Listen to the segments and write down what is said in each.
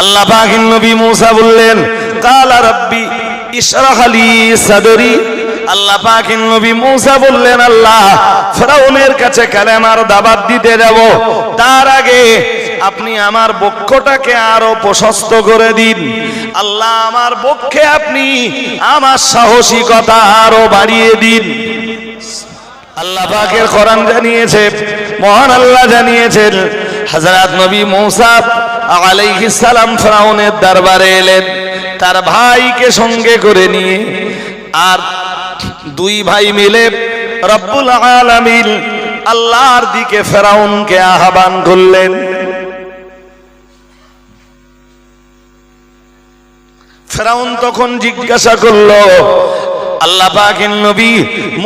আল্লাহ পাকের নবী মুসা বললেন, কালা রাব্বি ইশরাহ লি সাদরি। আল্লাহ পাকের নবী মুসা বললেন, আল্লাহ, ফেরাউনের কাছে কালেমার দাবাত দিতে যাব। তার আগে আপনি আমার বক্ষটাকে আরও প্রশস্ত করে দিন। আল্লাহ, আমার বক্ষে আপনি আমার সাহসিকতা আরও বাড়িয়ে দিন। আল্লাহ পাকের কোরআন জানিয়েছে, মহান আল্লাহ জানিয়েছেন, হযরত নবী মূসা আলাইহিস সালাম ফেরাউনের দরবারে এলেন। তার ভাইকে সঙ্গে করে নিয়ে আর দুই ভাই মিলে রব্বুল আলামিন আল্লাহর দিকে ফেরাউনকে আহ্বান করলেন। ফেরাউন তখন জিজ্ঞাসা করল আল্লাহ পাকের নবী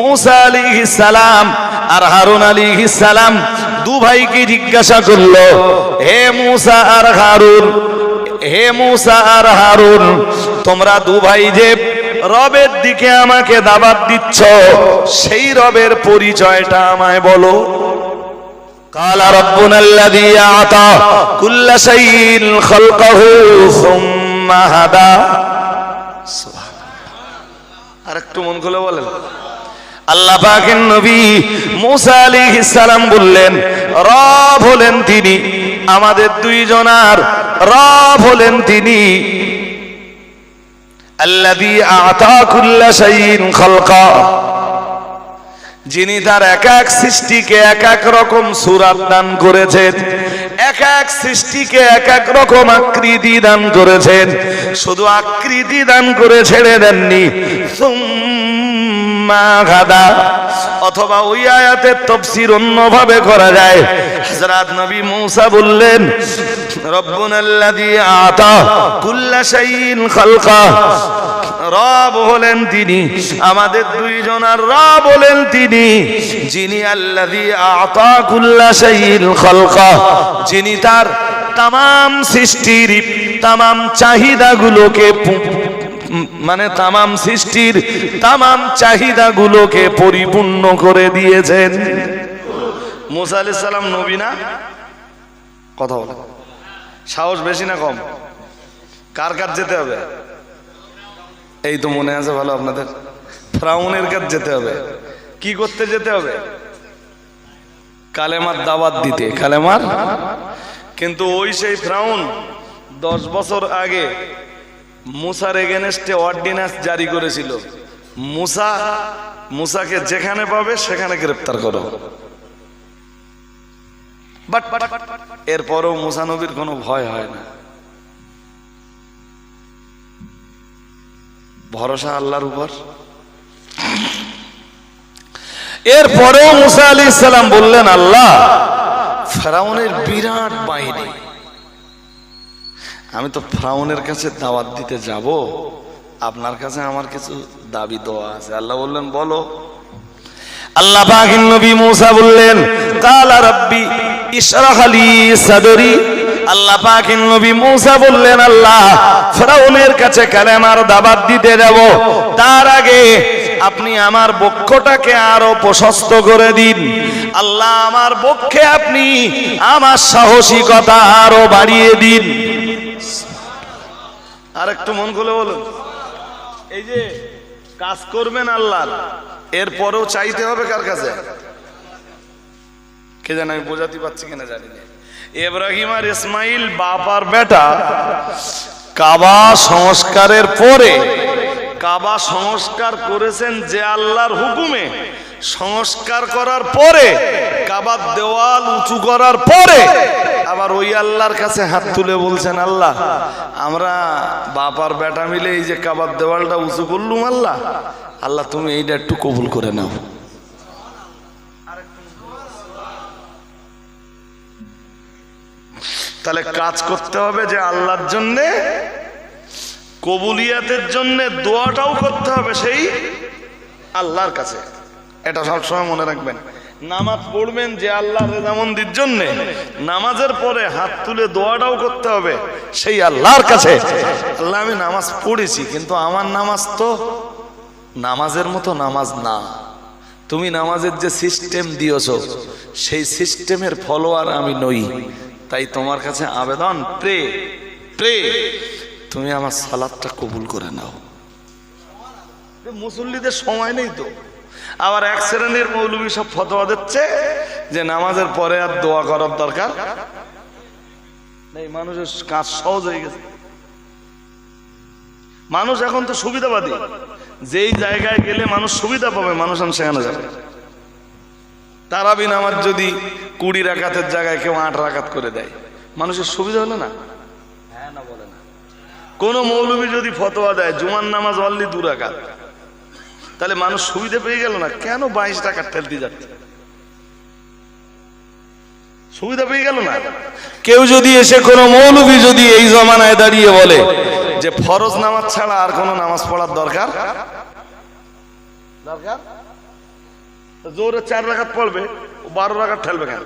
মুসা আলাইহিস সালাম আর হারুন আলাইহিস সালাম দু ভাইকে জিজ্ঞাসা করল, হে মুসা আর হারুন, হে মুসা আর হারুন, তোমরা দু ভাই যে রবের দিকে আমাকে দাবাত দিচ্ছ, সেই রবের পরিচয়টা আমায় বলো। قال ربنا الذي اعطى كل شيء خلقه ثم هدى سبحان আর একটু মন খুলে বলেন। আল্লাহ পাকের নবী মুসা আলাইহিস সালাম বললেন, রব হলেন তিনি আমাদের দুইজনার রব হলেন তিনি আল্লাযী আতা কুল্লা শাইইন খালকা। যিনি তার এক এক সৃষ্টিকে এক এক রকম সুরাত দান করেছেন, এক এক সৃষ্টিকে এক এক রকম আকৃতি দান করেছেন, শুধু আকৃতি দান করে ছেড়ে দেননি। সুম্মা গাদা অথবা ওই আয়াতের তফসির অন্যভাবে করা যায়। হযরত নবী মূসা বললেন, রব্বুনাল্লাযী আতা কুল্লা রব হলেন তিনি, আমাদের দুইজনার রব হলেন তিনি। যিনি আল্লাযী আতা কুল্লা শাইইন খালকা, যিনি তার তাম সৃষ্টির তাম চাহিদাগুলোকে মানে তামাম সৃষ্টির তামাম চাহিদাগুলোকে পরিপূর্ণ করে দিয়েছেন। মুসা আলাইহিস সালাম নবী না? কথা বলে। সাহস বেশি না কম? কার কাজ যেতে হবে? এই তো মনে আছে ভালো আপনাদের। ফ্রাউনের কাছে যেতে হবে? কি করতে যেতে হবে? কালেমার দাওয়াত দিতে, কালেমার? কিন্তু ওই সেই ফ্রাউন দশ বছর আগে মুসার এগেনস্টে অর্ডিন্যান্স জারি করেছিল। মুসা, মুসাকে যেখানে পাবে সেখানে গ্রেপ্তার করো। বাট এরপরও মুসা নবীর কোনো ভয় হয় না। ভরসা আল্লাহর উপর। এরপরেও মুসা আলী ইসলাম বললেন, আল্লাহ, ফেরাউনের বিরাট বাহিনী। আমি তো ফ্রাউনের কাছে দাওয়াত দিতে যাব। আপনার কাছে আমার কিছু দাবি দেওয়া আছে। আল্লাহ বললেন, বলো। আল্লাহ পাকের নবী মুসা বললেন, কালা রাব্বি ইশরাহ লি সাদরি। আল্লাহ পাকের নবী মুসা বললেন, আল্লাহ, ফেরাউনের কাছে কালেমার দাবাত দিতে যাব। তার আগে আপনি আমার বক্ষটাকে আরও প্রশস্ত করে দিন। আল্লাহ, আমার বক্ষে আপনি আমার সাহসিকতা আরও বাড়িয়ে দিন। আর একটু মন খুলে বলুন। এই যে কাজ করবেন আল্লাহর এরপরেও চাইতে হবে কার কাছে? কে জানে আমি বোঝাতে পারছি কিনা জানি না। এব্রাহিম আর ইসমাইল বাপার বেটা কাবা সংস্কারের পরে কাবা সংস্কার করেছেন যে আল্লাহর হুকুমে। সংস্কার করার পরে, কাবার দেওয়াল উঁচু করার পরে, আবার ওই আল্লাহর কাছে হাত তুলে বলছেন, আল্লাহ, আমরা বাপার বেটা মিলে এই যে কাবার দেওয়ালটা উঁচু করলুম, আল্লাহ। আল্লাহ, তুমি এইটা একটু কবুল করে নাও। তাহলে কাজ করতে হবে যে আল্লাহর জন্যে কবুলিয়াতের জন্য দোয়াটাও করতে হবে সেই আল্লাহর কাছে। এটা সবসময় মনে রাখবেন। নামাজ পড়বেন যে আল্লাহ রেজামন্দির জন্য। নামাজের পরে হাত তুলে দোয়াটাও করতে হবে সেই আল্লাহর কাছে। আল্লাহ, আমি নামাজ পড়েছি, কিন্তু আমার নামাজ তো নামাজের মতো নামাজ না। তুমি নামাজের যে সিস্টেম দিয়েছ, সেই সিস্টেমের ফলোয়ার আমি নই। তাই তোমার কাছে আবেদন, প্রে প্রে। তুমি আমার সালাদটা কবুল করে নাও। মুসল্লিদের সময় নেই তো। আবার এক শ্রেণির মৌলবী সব ফতোয়া দিচ্ছে যে নামাজের পরে আর দোয়া করার দরকার মানুষের কাজ সহজ হয়ে গেছে। মানুষ এখন তো সুবিধাবাদী। যেই জায়গায় গেলে মানুষ সুবিধা পাবে, মানুষ এখন সেখানে যাবে। তারাবিন আমার যদি কুড়ি রাকাতের জায়গায় কেউ আট রাকাত করে দেয়, মানুষের সুবিধা হলো না? কোন মৌলবী যদি ফতোয়া দেয়, জুমার নামাজ অনলি দু রাকাত। তাহলে মানুষ সুবিধা পেয়ে গেল না? কেন বাইশ টাকা ঠেলতে যাচ্ছে? সুবিধা পেয়ে গেল না? কেউ যদি এসে কোনো মৌলবী যদি এই জমানায় দাঁড়িয়ে বলে যে ফরজ নামাজ ছাড়া আর কোনো নামাজ পড়ার দরকার? দরকার? জোরে চার রাখাত পড়বে, বারো রাখাত ঠেলবে কেন?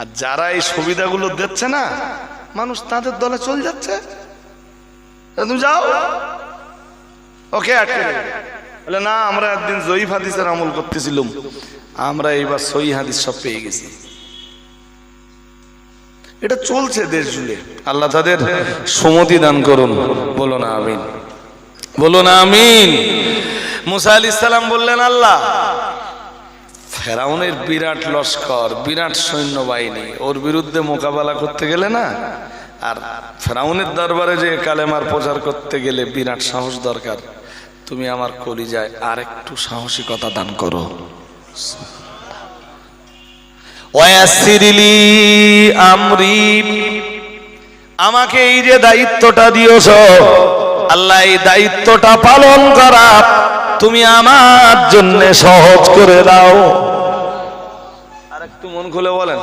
আর যারা এই সুবিধাগুলো দিচ্ছে না, মানুষ তাদের দলে চলে যাচ্ছে। তুমি যাও। ওকে, আটকে। বলে, না, আমরা একদিন জয়ীফ হাদিসের আমল করতেছিলাম। আমরা এইবার সই হাদিস সব পেয়ে গেছি। এটা চলছে দেশ জুড়ে। আল্লাহ তাদের সমতি দান করুন। বলো না, আমিন। বলো না, আমিন। মুসা আলি ইসলাম বললেন, আল্লাহ ফেরাউনের বিরাট লস্কর, বিরাট সৈন্যবাহিনী, ওর বিরুদ্ধে মোকাবেলা করতে গেলে না? আর ফেরাউনের দরবারে যে কালেমার প্রচার করতে গেলে বিরাট সাহস দরকার। তুমি আমার কলিজায় আর একটু সাহসিকতা দান করো। আমরি, আমাকে এই যে দায়িত্বটা দিয়েছ, আল্লাহ এই দায়িত্বটা পালন করা তুমি আমার জন্য সহজ করে দাও। একটু মন খুলে বলেন।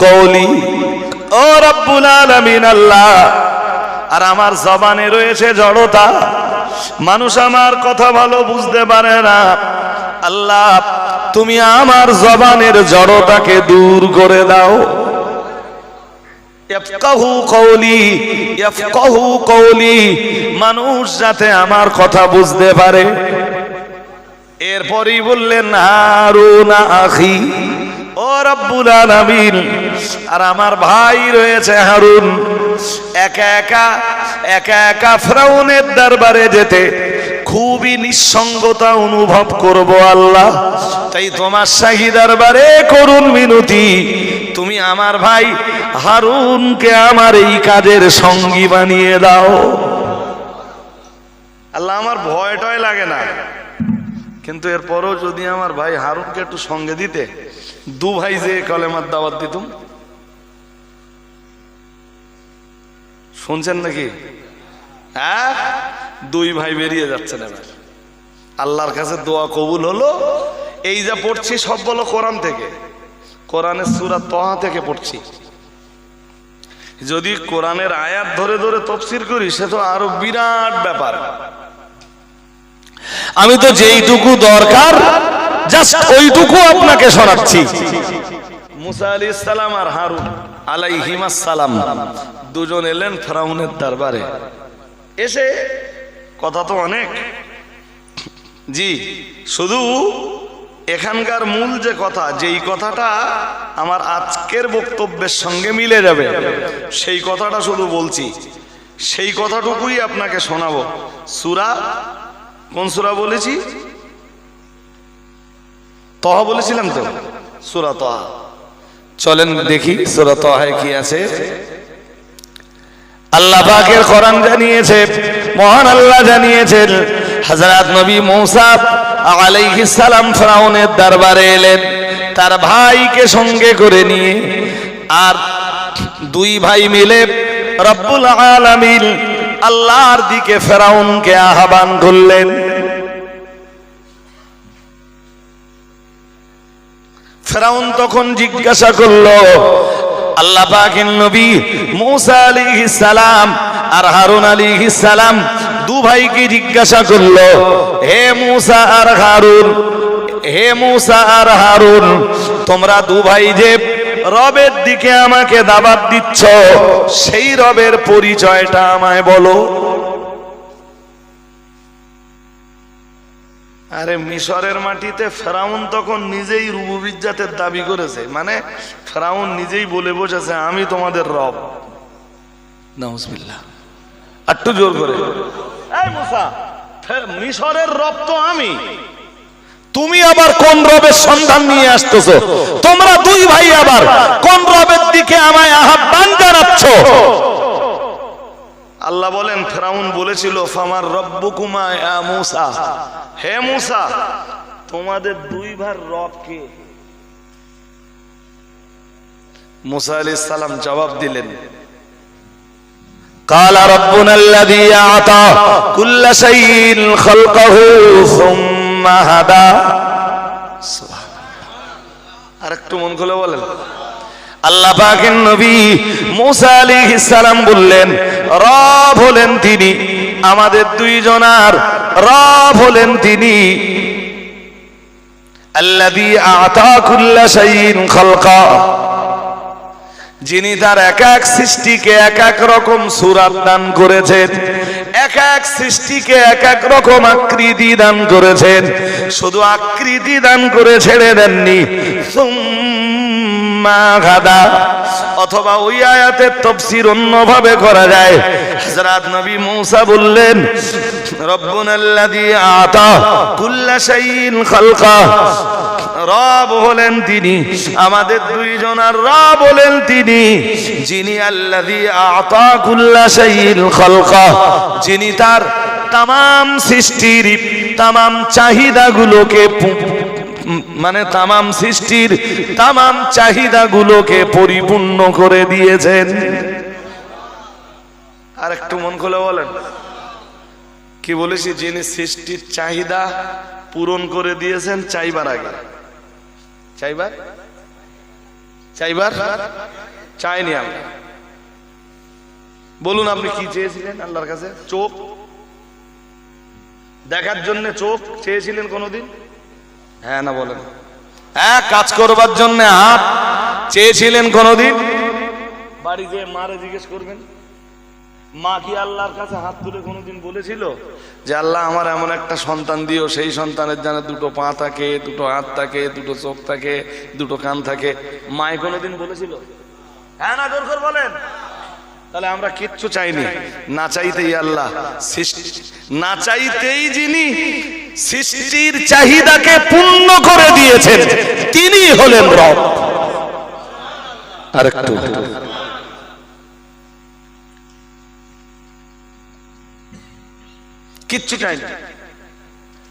কওলি। ও আলামিন আল্লাহ, আর আমার জবানে রয়েছে জড়তা। মানুষ আমার কথা ভালো বুঝতে পারে না। আল্লাহ, তুমি আমার জবানের জড়তাকে দূর করে দাও। মানুষ যাতে আমার কথা বুঝতে পারে। এরপরই বললেন, হারুনা আখি, ও আর আমার ভাই রয়েছে হারুন, একা একা একা একা ফ্রাউনের দরবারে যেতে। খুবই নিঃসঙ্গতা অনুভব করব আল্লাহ। তাই তোমার শাহী দরবারে করুন মিনতি। তুমি আমার ভাই হারুনকে আমার এই কাজের সঙ্গী বানিয়ে দাও। আল্লাহ, আমার ভয় টয় লাগে না। কিন্তু এরপরও যদি আমার ভাই হারুনকে একটু সঙ্গে দিতে, দু ভাই যে কলেমার দাওয়াত দিতুম। শুনছেন নাকি? হ্যাঁ? দুই ভাই বেরিয়ে যাচ্ছেন এবার। আল্লাহর কাছে দোয়া কবুল হলো। এই যা পড়ছি সব বলো কোরআন থেকে। কোরআনের সুরা তহা থেকে পড়ছি। যদি কোরআনের আয়াত ধরে ধরে তফসির করি, সে তো আরও বিরাট ব্যাপার। আমি তো যেইটুকু দরকার, জাস্ট ওইটুকু আপনাকে শোনাচ্ছি। মুসা আলী সালাম আর হারুন আলাইহিমাস সালাম দুজন এলেন ফেরাউনের দরবারে। এসে কথা তো অনেক। জি, শুধু এখানকার মূল যে কথা, যেই কথাটা আমার আজকের বক্তব্যের সঙ্গে মিলে যাবে, সেই কথাটা শুধু বলছি। সেই কথাটুকুই আপনাকে শোনাবো। সুরা? কোন সুরা বলেছি? তহা বলেছিলাম তো? সুরা তহা। চলেন দেখি সুরা তহায় কি আছে। আল্লাহ পাকের কোরআন জানিয়েছে, মহান আল্লাহ জানিয়েছেন। হযরত নবী মূসা আলাইহিস সালাম ফেরাউনের দরবারে এলেন, তার ভাইকে সঙ্গে করে নিয়ে, আর দুই ভাই মিলে রব্বুল আলামিন আল্লাহর দিকে ফেরাউনকে আহ্বান করলেন। ফেরাউন তখন জিজ্ঞাসা করল আল্লাহ পাকের নবী মূসা আলাইহিস সালাম আর হারুন আলাইহিস সালাম দু ভাইকে জিজ্ঞাসা করল, হে মূসা আর হারুন, হে মূসা আর হারুন, তোমরা দু ভাই যে রবের দিকে আমাকে দাবাত দিচ্ছ, সেই রবের পরিচয়টা আমায় বলো। আরে মিশরের মাটিতে ফেরাউন তখন নিজেই রুবুবিজ্জাতের দাবি করেছে মানে ফেরাউন নিজেই বলে বসেছে আমি তোমাদের রব। নাউজবিল্লাহ। একটু জোর করে। এই মুসা মিশরের রব তো আমি। তুমি আবার কোন রবের সন্ধান নিয়ে আসতেছো? তোমরা দুই ভাই আবার কোন রবের দিকে আমায় আহ্বান জানাচ্ছ? আল্লাহ বলেন ফেরাউন বলেছিল ফামার রব্বুকুমা মূসা। হে মূসা তোমাদের দুই ভার রব কে? মুসা আলি সালাম জবাব দিলেন قال ربنا الذي كل شيء خلقه ثم هدى মন খুলে বলেন। আল্লাহ পাকের নবী সালাম বললেন রব হলেন তিনি আমাদের দুইজনার রব হলেন তিনি আল্লাযী আতা কুল্লা শাইইন খালকা। যিনি তার এক এক সৃষ্টিকে এক এক রকম সুরাত দান করেছেন, এক এক সৃষ্টিকে এক এক রকম আকৃতি দান করেছেন, শুধু আকৃতি দান করে ছেড়ে দেননি গাদা অথবা ওই আয়াতের তফসির অন্যভাবে করা যায়। নবী বললেন আতা কুল্লা খালকা রব হলেন তিনি, আমাদের দুইজনার রব হলেন তিনি। যিনি আল্লাযী আতা কুল্লা শাইইন খালকা, যিনি তার তাম সৃষ্টির তাম চাহিদাগুলোকে মানে তামাম সৃষ্টির, তামাম চাহিদাগুলোকে পরিপূর্ণ করে দিয়েছেন। আর একটু মন খুলে বলেন। কি বলেছি? যিনি সৃষ্টির চাহিদা পূরণ করে দিয়েছেন চাইবার আগে। চাইবার? চাইবার? চাইনি আমরা বলুন আপনি কি চেয়েছিলেন আল্লাহর কাছে? চোখ? দেখার জন্য চোখ চেয়েছিলেন কোনোদিন? হ্যাঁ না বলেন। হ্যাঁ কাজ করবার জন্য হাত চেয়েছিলেন কোনোদিন? বাড়িতে মারে জিজ্ঞেস করবেন? মা কি আল্লাহর কাছে হাত তুলে কোনোদিন বলেছিল যে আল্লাহ আমার এমন একটা সন্তান দিও, সেই সন্তানের যেন দুটো পা থাকে, দুটো হাত থাকে, দুটো চোখ থাকে, দুটো কান থাকে? মায় কোনোদিন বলেছিল? হ্যাঁ না, জোর করে বলেন। তাহলে আমরা কিচ্ছু চাইনি। না চাইতেই আল্লাহ না চাইতেই যিনি সৃষ্টির চাহিদাকে পূর্ণ করে দিয়েছেন তিনি হলেন রব। আরেকটু। কিচ্ছু চাইনি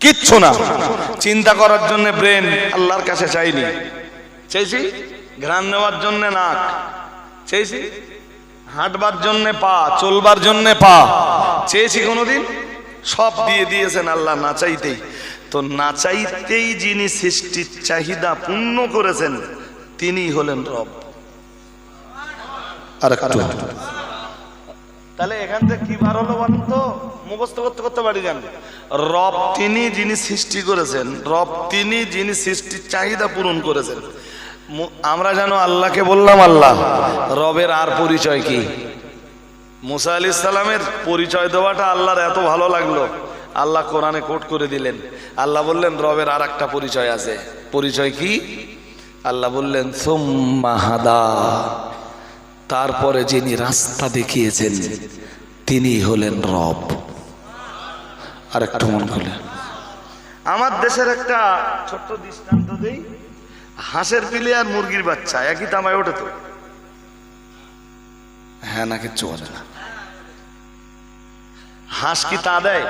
কিচ্ছু না। চিন্তা করার জন্য ব্রেন আল্লাহর কাছে চাইনি। চাইছি? ঘ্রাণ নেওয়ার জন্য নাক। চেয়েছি হাঁটবার জন্য পা, চলবার জন্য পা। চেয়েছি কোনোদিন? সব দিয়ে দিয়েছেন আল্লাহ না চাইতেই। তো না চাইতেই যিনি সৃষ্টির চাহিদা পূর্ণ করেছেন তিনি হলেন রব। আর তাহলে এখান থেকে কি বার হলো বলেন তো? মুখস্থ করতে করতে পারি যান। রব তিনি যিনি সৃষ্টি করেছেন, রব তিনি যিনি সৃষ্টির চাহিদা পূরণ করেছেন। আমরা যেন আল্লাহকে বললাম আল্লাহ, রবের আর পরিচয় কি? মুসা আলি সালামের পরিচয় দেওয়াটা আল্লাহর এত ভালো লাগল। আল্লাহ কোরআনে কোট করে দিলেন। আল্লাহ বললেন, রবের আর একটা পরিচয় আছে। পরিচয় কি? আল্লাহ বললেন, সুম্মা হাদা। তারপরে যিনি রাস্তা দেখিয়েছেন তিনি হলেন রব। আর একটু মন খুলে। আমার দেশের একটা ছোট্ট দৃষ্টান্ত দেই হাঁসের পিলে আর মুরগির বাচ্চা একই তামায় ওঠে তো। হ্যাঁ না কিচ্ছু বলে না। হাঁস কি তা দেয়?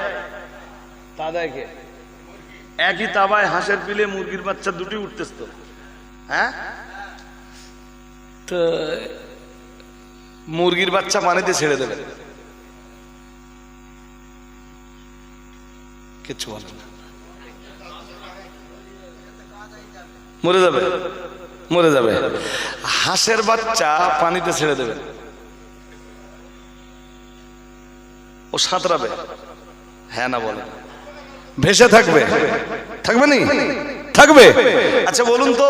তা দেয় কে? একই তাবায় হাঁসের পিলে মুরগির বাচ্চা দুটি উঠতেছ তো। হ্যাঁ? তো মুরগির বাচ্চা পানিতে ছেড়ে দেবেন কিচ্ছু বলে না। মরে যাবে মরে যাবে। হাঁসের বাচ্চা পানিতে ছেড়ে দেবে। ও সাঁতরাবে। হ্যাঁ না বলে। ভেসে থাকবে। থাকবে নি? থাকবে। আচ্ছা বলুন তো,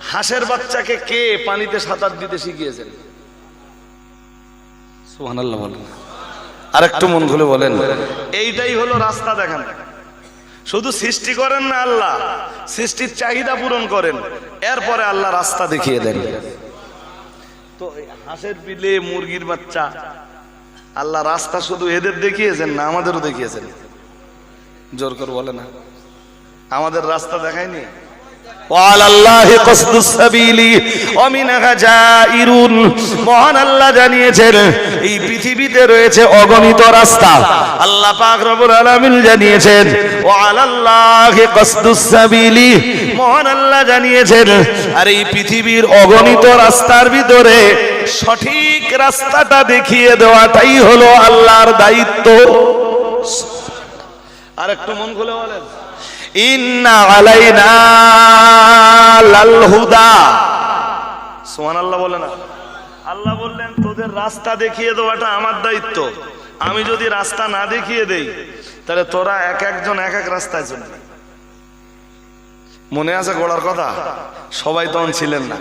হাঁসের বাচ্চাকে কে পানিতে সাঁতার দিতে শিখিয়েছেন? সুবহানাল্লাহ বলেন। আর একটু মন খুলে বলেন। এইটাই হলো রাস্তা দেখান। শুধু সৃষ্টি করেন না আল্লাহ সৃষ্টির চাহিদা পূরণ করেন। এরপরে আল্লাহ রাস্তা দেখিয়ে দেন। তো হাঁসের বিলে মুরগির বাচ্চা আল্লাহ রাস্তা শুধু এদের দেখিয়েছেন না আমাদেরও দেখিয়েছেন? জোর করে বলে না। আমাদের রাস্তা দেখায়নি? وعلى الله قصد السبيل ومنها جائر মহান আল্লাহ জানিয়েছেন এই পৃথিবীতে রয়েছে অগণিত রাস্তা আল্লাহ পাক রব্বুল আলামিন জানিয়েছেন وعلى الله قصد السبيل মহান আল্লাহ জানিয়েছেন আর এই পৃথিবীর অগণিত রাস্তার ভিতরে সঠিক রাস্তাটা দেখিয়ে দেওয়াটাই হলো আল্লাহর দায়িত্ব আর একটু মন খুলে বলেন হুদা। সুবহানাল্লাহ বলে না। আল্লাহ বললেন, তোদের রাস্তা দেখিয়ে দেওয়াটা আমার দায়িত্ব। আমি যদি রাস্তা না দেখিয়ে দেই, তাহলে তোরা এক একজন এক এক রাস্তায় চলবি। মনে আছে গোড়ার কথা? সবাই তখন ছিলেন না।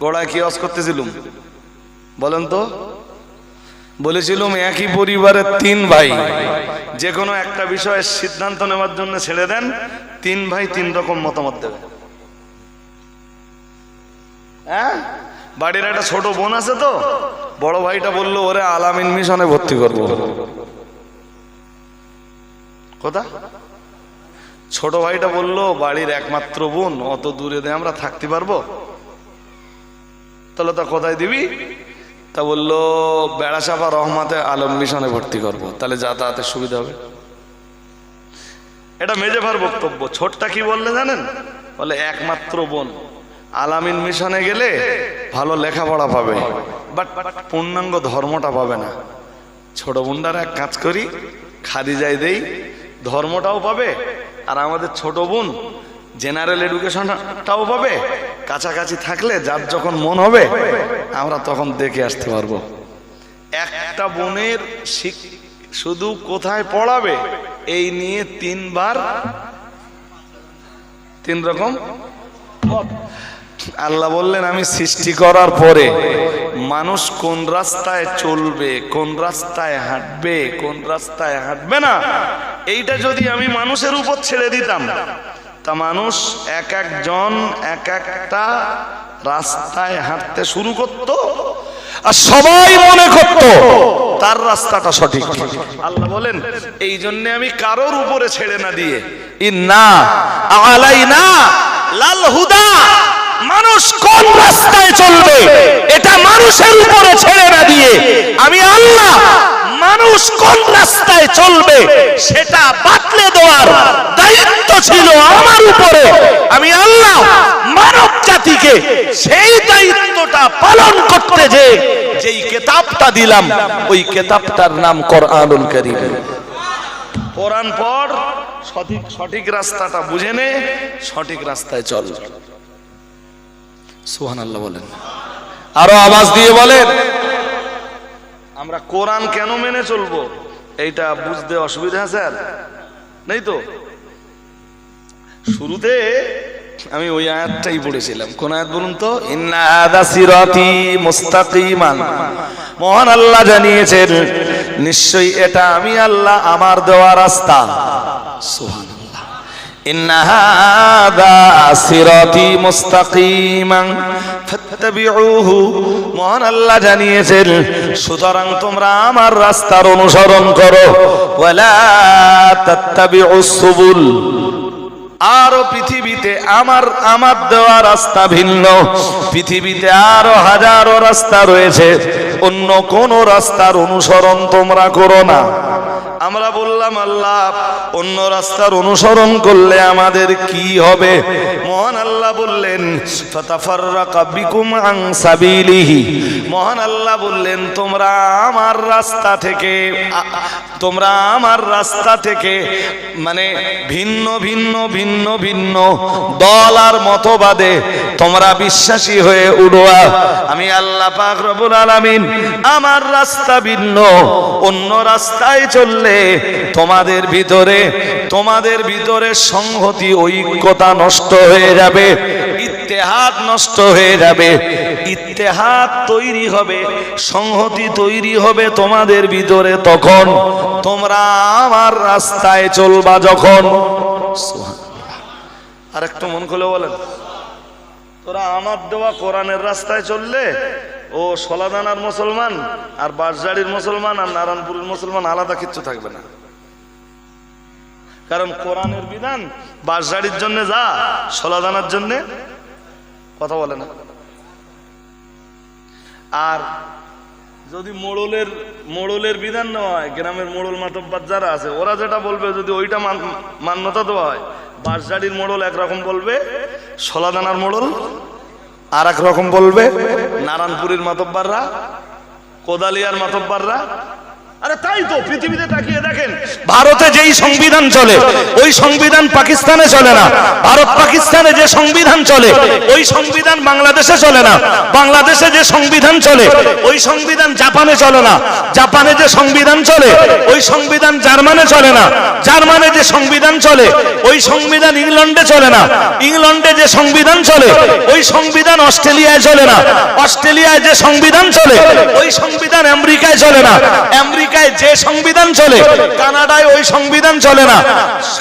গোড়ায় কি অস করতেছিলুম? বলেন তো। বলেছিলাম, একই পরিবারের তিন ভাই। যে কোনো একটা বিষয়ের সিদ্ধান্ত নেওয়ার জন্য ছেড়ে দেন, তিন ভাই তিন রকম মতামত দেবে। হ্যাঁ? বাড়ির একটা ছোট বোন আছে তো, বড় ভাইটা বলল, ওরে আলামিন মিশনে ভর্তি করব। কোথা? ছোট ভাইটা বলল, বাড়ির একমাত্র বোন, অত দূরে দিয়ে আমরা থাকতে পারব? তাহলে তা কোথায় দিবি? তা বলল বেড়াসাপা রহমাতে আলম মিশনে ভর্তি করব, তাহলে যাতায়াতের সুবিধা হবে। এটা মেজেভার বক্তব্য। ছোটটা কি বললে জানেন? বলে, একমাত্র বোন, আলামিন মিশনে গেলে ভালো লেখাপড়া পাবে বাট পূর্ণাঙ্গ ধর্মটা পাবে না। ছোট বোনটার এক কাজ করি খাদি যাই দেই, ধর্মটাও পাবে, আর আমাদের ছোট বোন জেনারেল এডুকেশনটাও পাবে কাছাকাছি থাকলে যার যখন মন হবে, আমরা তখন দেখে আসতে পারব একটা বোনের শুধু কোথায় পড়াবে, এই নিয়ে তিনবার, তিন রকম। আল্লাহ বললেন, আমি সৃষ্টি করার পরে মানুষ কোন রাস্তায় চলবে, কোন রাস্তায় হাঁটবে, কোন রাস্তায় হাঁটবে না এইটা যদি আমি মানুষের উপর ছেড়ে দিতাম তা মানুষ এক একজন, এক একটা রাস্তায় হাঁটতে শুরু করত আর সবাই মনে করত তার রাস্তাটা সঠিক। আল্লাহ বলেন, এই জন্য আমি কারোর উপরে ছেড়ে না দিয়ে, ইন্না আলাইনা লাল হুদা। মানুষ কোন রাস্তায় চলবে? এটা মানুষের উপরে ছেড়ে না দিয়ে আমি আল্লাহ মানুষ কোন রাস্তায় চলবে সেটা বাতলে দেওয়ার দায়িত্ব ছিল আমার উপরে। আমি আল্লাহ মানব জাতিকে সেই দায়িত্বটা পালন করতে যে, যেই কেতাবটা দিলাম, ওই কেতাবটার নাম কোরআনুল কারীম। কোরআন পড় সঠিক সঠিক রাস্তাটা বুঝে নে, সঠিক রাস্তায় চল। সুবহানাল্লাহ বলেন। আরও আওয়াজ দিয়ে বলেন। আমরা কোরআন কেন মেনে চলবো? এইটা বুঝতে অসুবিধা স্যার নেই তো? শুরুতে আমি ওই আয়াতটাই পড়েছিলাম। কোন আয়াত বলুন তো? মুস্তাকিমান। মহান আল্লাহ জানিয়েছেন, নিশ্চয়ই এটা আমি আল্লাহ আমার দেওয়া রাস্তা। সুবহানাল্লাহ। ইন্না হাদা সিরাতি মুস্তাকিমান ফাত্তাবিউহু। মহান আল্লাহ জানিয়েছেন, সুতরাং তোমরা আমার রাস্তার অনুসরণ করো। ওয়ালা তাত্তাবিউস সুবুল। আরও পৃথিবীতে আমার আমার দেওয়া রাস্তা ভিন্ন। পৃথিবীতে আরও হাজারো রাস্তা রয়েছে। অন্য কোন রাস্তার অনুসরণ তোমরা করো না। আমরা বললাম, আল্লাহ, অন্য রাস্তার অনুসরণ করলে আমাদের কি হবে? মহান আল্লাহ বললেন মহান আল্লাহ বললেন, তোমরা আমার রাস্তা থেকে, তোমরা আমার রাস্তা থেকে মানে ভিন্ন ভিন্ন ভিন্ন ভিন্ন দল আর মতবাদে তোমরা বিশ্বাসী হয়ে উড়োয়া আমি আল্লাহ পাক রব্বুল আলামিন আমার রাস্তা ভিন্ন, অন্য রাস্তায় চললে তোমাদের ভিতরে তোমাদের ভিতরে সংহতি, ঐক্যতা নষ্ট হয়ে যাবে, ইত্তেহাদ নষ্ট হয়ে যাবে, ইত্তেহাদ তৈরি হবে, সংহতি তৈরি হবে তোমাদের ভিতরে তখন, তোমরা আমার রাস্তায় চলবা যখন। আর একটু মন খুলে বলেন। তোরা আমার দেওয়া কোরআনের রাস্তায় চললে ও সলাদানার মুসলমান আর বাঁশজাড়ির মুসলমান আর নারায়ণপুরের মুসলমান আলাদা কিচ্ছু থাকবে না। কারণ কোরআনের বিধান বাঁশজাড়ির জন্য যা, সলাদানার জন্য কথা বলে না। আর যদি মোড়লের মোড়লের বিধান নেওয়া হয়, গ্রামের মোড়ল মাতব্বার যারা আছে, ওরা যেটা বলবে, যদি ওইটা মান- মান্যতা দেওয়া হয় বাঁশজাড়ির মোড়ল একরকম বলবে, সলাদানার মোড়ল আর রকম বলবে। নারায়ণপুরের মাতব্বাররা কোদালিয়ার মাতব্বাররা ভারতে যেই সংবিধান চলে, ওই সংবিধান পাকিস্তানে চলে না। ভারত পাকিস্তানে যে সংবিধান চলে, ওই সংবিধান বাংলাদেশে চলে না। বাংলাদেশে যে সংবিধান চলে, ওই সংবিধান জাপানে চলে না। জাপানে যে সংবিধান চলে, ওই সংবিধান জার্মানে চলে না। জার্মানে যে সংবিধান চলে, ওই সংবিধান ইংল্যান্ডে চলে না। ইংল্যান্ডে যে সংবিধান চলে, ওই সংবিধান অস্ট্রেলিয়ায় চলে না। অস্ট্রেলিয়ায় যে সংবিধান চলে, ওই সংবিধান আমেরিকায় চলে না। আমেরিকায় যে সংবিধান চলে, কানাডায় ওই সংবিধান চলে না।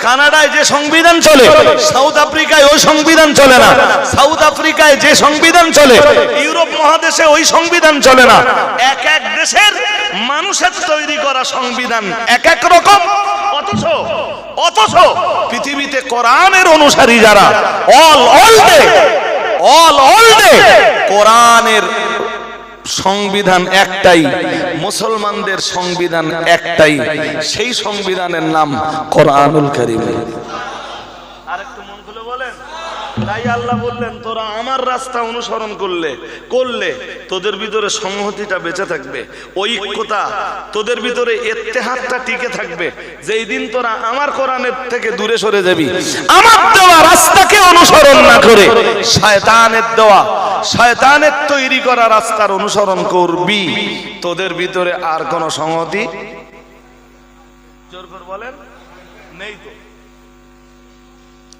কানাডায় যে সংবিধান চলে, সাউথ আফ্রিকায় ওই সংবিধান চলে না। সাউথ আফ্রিকায় যে সংবিধান চলে, ইউরোপ মহাদেশে ওই সংবিধান চলে না। এক এক দেশের মানুষের তৈরি করা সংবিধান এক এক রকম। অথচ অথচ পৃথিবীতে কোরআনের অনুসারী যারা, অল অল ডে অল অল ডে কোরআনের সংবিধান একটাই। মুসলমানদের সংবিধান একটাই সেই সংবিধানের নাম কোরআনুল করিম আরেকটু মন খুলে বলেন তাই আল্লাহ বললেন, তোরা আমার রাস্তা অনুসরণ করলে করলে তোদের ভিতরে সংহতিটা বেঁচে থাকবে। ঐক্যতা তোদের ভিতরে এত্তেহাতটা টিকে থাকবে। যেই দিন তোরা আমার কোরআনের থেকে দূরে সরে যাবি। আমার দেওয়া রাস্তাকে অনুসরণ না করে শয়তানের দেওয়া, শয়তানের তৈরি করা রাস্তার অনুসরণ করবি। তোদের ভিতরে আর কোন সংহতি? জোর করে বলেন।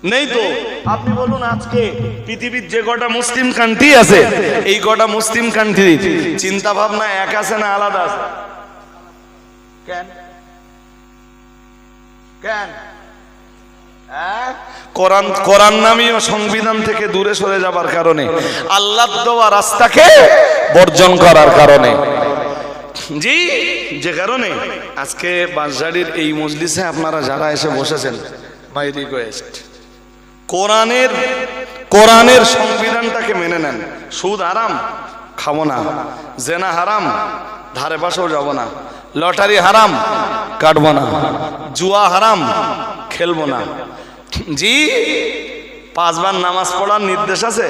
নেই তো? আপনি বলুন আজকে পৃথিবীর যে কটা মুসলিম কান্ট্রি আছে, এই কটা মুসলিম কান্ট্রি চিন্তা ভাবনা এক আছে না আলাদা আছে? কেন? কেন? হ্যাঁ? কোরআন কোরআন নামীয় সংবিধান থেকে দূরে সরে যাবার কারণে আল্লাহ দেওয়া রাস্তাকে বর্জন করার কারণে। জি, যে কারণে। আজকে বাঁশঝাড়ির এই মজলিসে আপনারা যারা এসে বসেছেন মাই রিকোয়েস্ট কোরআনের কোরআনের সংবিধানটাকে মেনে নেন। সুদ হারাম, খাব না। জেনা হারাম, ধারে পাশেও যাব না। লটারি হারাম, কাটবো না। জুয়া হারাম, খেলব না। জি, পাঁচবার নামাজ পড়ার নির্দেশ আছে?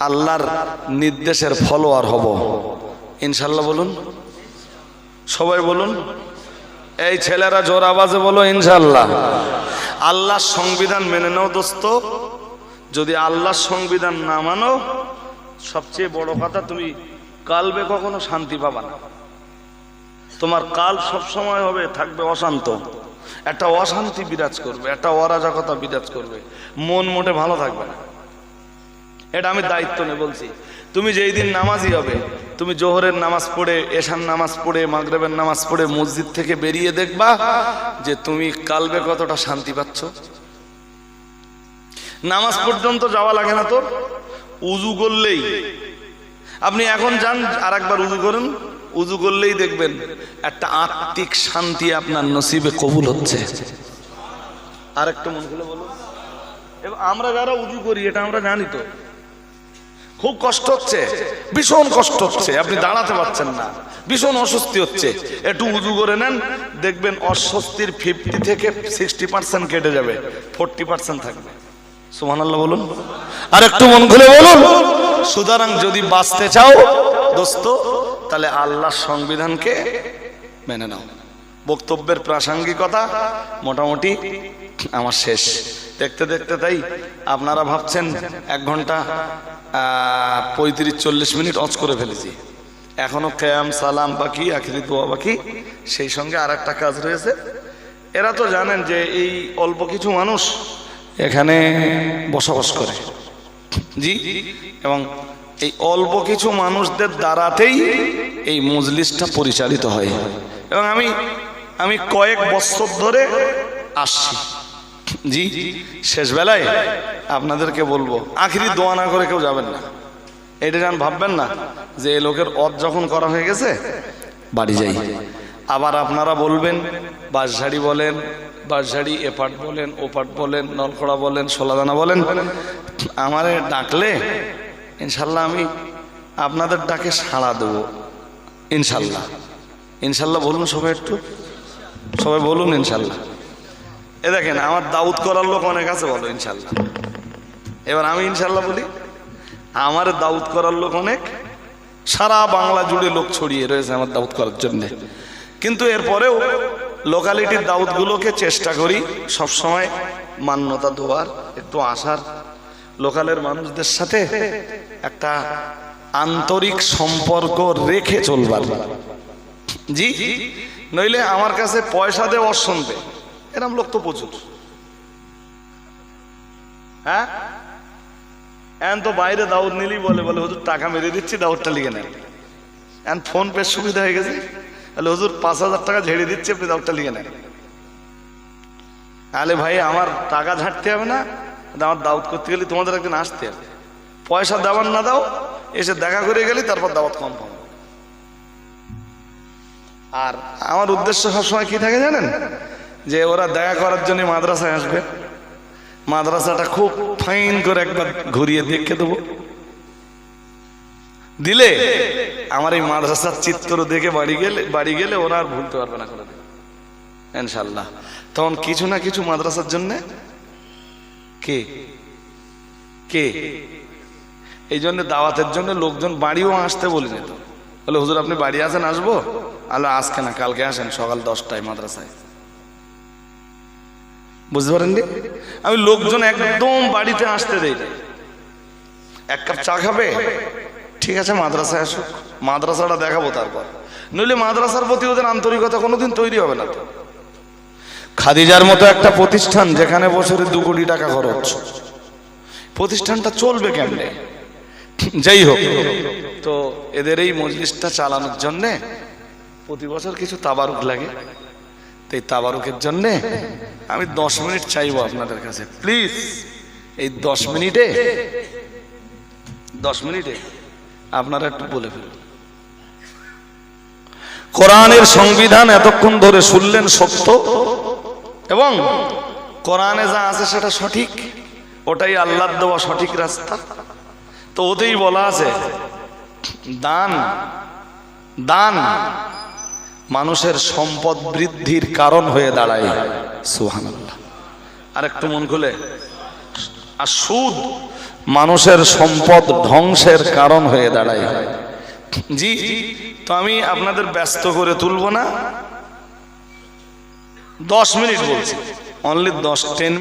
আল্লাহর নির্দেশের ফলোয়ার হব। ইনশাল্লাহ বলুন। সবাই বলুন, এই ছেলেরা জোর আওয়াজে বলো ইনশাল্লাহ। আল্লাহর সংবিধান মেনে নাও দোস্ত। যদি আল্লাহর সংবিধান না মানো, সবচেয়ে বড় কথা তুমি কালবে কখনো শান্তি পাবা না। তোমার কাল সব সময় হবে, থাকবে অশান্ত। একটা অশান্তি বিরাজ করবে, একটা অরাজকতা বিরাজ করবে। মন মোটে ভালো থাকবে না। এটা আমি দায়িত্ব নিয়ে বলছি। তুমি যেই দিন নামাজই হবে, তুমি জোহরের নামাজ পড়ে এশান নামাজ পড়ে, মাগরেবের নামাজ পড়ে, মসজিদ থেকে বেরিয়ে দেখবা যে তুমি কালবে কতটা শান্তি পাচ্ছ। নামাজ পর্যন্ত যাওয়া লাগে না তো উজু করলেই। আপনি এখন যান আর একবার উজু করুন, উজু করলেই দেখবেন একটা আত্মিক শান্তি আপনার নসিবে কবুল হচ্ছে। আর একটা মন খুলে বলুন। আমরা যারা উজু করি, এটা আমরা জানি তো। খুব কষ্ট হচ্ছে, ভীষণ কষ্ট হচ্ছে, আপনি দাঁড়াতে পারছেন না, ভীষণ অস্বস্তি হচ্ছে। একটু উজু করে নেন, দেখবেন অস্বস্তির ফিফটি থেকে সিক্সটি পার্সেন্ট কেটে যাবে ফোরটি পার্সেন্ট থাকবে। সুমান আল্লাহ বলুন। আর একটু মন খুলে বলুন। সুতরাং যদি বাঁচতে চাও, দোস্ত, তাহলে আল্লাহর সংবিধানকে মেনে নাও। বক্তব্যের প্রাসঙ্গিকতা মোটামুটি আমার শেষ। দেখতে দেখতে তাই আপনারা ভাবছেন এক ঘণ্টা পঁয়ত্রিশ, চল্লিশ মিনিট অচ করে ফেলেছি। এখনও কেয়াম, সালাম পাখি আখিরি দোয়া পাখি সেই সঙ্গে আর একটা কাজ রয়েছে। এরা তো জানেন যে এই অল্প কিছু মানুষ এখানে বসবাস করে। জি, এবং এই অল্প কিছু মানুষদের দ্বারাতেই এই মজলিসটা পরিচালিত হয়। এবং আমি আমি কয়েক বছর ধরে আসছি। জি শেষ বেলায় আপনাদেরকে বলব, আখিরি দোয়া না করে কেউ যাবেন না। এটা যেন ভাববেন না যে এ লোকের অদ যখন করা হয়ে গেছে, বাড়ি যাই। আবার আপনারা বলবেন, বাঁশঝাড়ি বলেন, বাঁশঝাড়ি এপাট বলেন, ওপাট বলেন নলখড়া বলেন সোলাদানা বলেন, আমারে ডাকলে ইনশাল্লাহ আমি আপনাদের ডাকে সাড়া দেবো। ইনশাল্লাহ। ইনশাল্লাহ বলুন সবাই একটু। সবাই বলুন ইনশাল্লাহ। এ দেখেন, আমার দাউদ করার লোক অনেক আছে বলো, ইনশাল্লাহ। এবার আমি ইনশাল্লাহ বলি, আমার দাউদ করার লোক অনেক, সারা বাংলা জুড়ে লোক ছড়িয়ে রয়েছে আমার দাউদ করার জন্যে। কিন্তু এরপরেও লোকালিটির দাউদগুলোকে চেষ্টা করি সবসময় মান্যতা দেওয়ার, একটু আসার। লোকালের মানুষদের সাথে একটা আন্তরিক সম্পর্ক রেখে চলবার। জি, নইলে আমার কাছে পয়সা দেওয়া শুনবে এরম লোক তো প্রচুর। হ্যাঁ? এখন তো বাইরে দাউদ নিলি বলে বলে হুজুর টাকা মেরে দিচ্ছি, দাউদটা লিখে নেন। এখন ফোন পে সুবিধা হয়ে গেছে। তাহলে হুজুর পাঁচ হাজার টাকা ঝেড়ে দিচ্ছি, আপনি দাউদটা লিখে নেন। তাহলে ভাই, আমার টাকা ঝাড়তে হবে না। আমার দাউদ করতে গেলে তোমাদের একদিন আসতে হবে। পয়সা দেওয়ার না দাও, এসে দেখা করে গেলে তারপর দাওয়াত কম পাবো। আর আমার উদ্দেশ্য সবসময় কি থাকে জানেন? যে ওরা দেখা করার জন্য মাদ্রাসায় আসবে। মাদ্রাসাটা খুব ফাইন করে একবার ঘুরিয়ে দেখে দেবো। দিলে আমার এই মাদ্রাসার চিত্র দেখে বাড়ি গেলে বাড়ি গেলে ওরা আর ভুলতে পারবে না করে ইনশাল্লাহ তখন কিছু না কিছু মাদ্রাসার জন্য কে? কে? এই জন্য দাওয়াতের জন্য লোকজন বাড়িও আসতে বলে যেত। বলে, হুজুর, আপনি বাড়ি আসেন, আসব? আলো আজকে না, কালকে আসেন, সকাল দশটায় মাদ্রাসায়। বুঝতে পারেন নি? আমি লোকজন একদম বাড়িতে আসতে দেই। এক কাপ চা খাবে? ঠিক আছে, মাদ্রাসায় আসুক। মাদ্রাসাটা দেখাবো তারপর। নইলে মাদ্রাসার প্রতি ওদের আন্তরিকতা কোনোদিন তৈরি হবে না খাদিজার মতো একটা প্রতিষ্ঠান যেখানে বছরে দু কোটি টাকা খরচ। প্রতিষ্ঠানটা চলবে কেমনে? যাই হোক, তো এদের এই মজলিসটা চালানোর জন্যে প্রতি বছর কিছু তাবারুক লাগে। এই তাবারুকের জন্যে আমি দশ মিনিট চাইব আপনাদের কাছে। প্লিজ, এই দশ মিনিটে দশ মিনিটে আপনারা একটু বলে ফেলুন। কোরআনের সংবিধান এতক্ষণ ধরে শুনলেন সত্য এবং কোরআনে যা আছে সেটা সঠিক, ওটাই আল্লাহর দেওয়া সঠিক রাস্তা। তো ওতেই বলা আছে, দান দান মানুষের সম্পদ বৃদ্ধির কারণ হয়ে দাঁড়ায়। সুহান আর একটু মন খুলে। আর সুদ মানুষের সম্পদ ধ্বংসের কারণ হয়ে দাঁড়ায়। জি, তো আমি আপনাদের ব্যস্ত করে তুলব না। দশ মিনিট বলছি। অনলি দশ টেন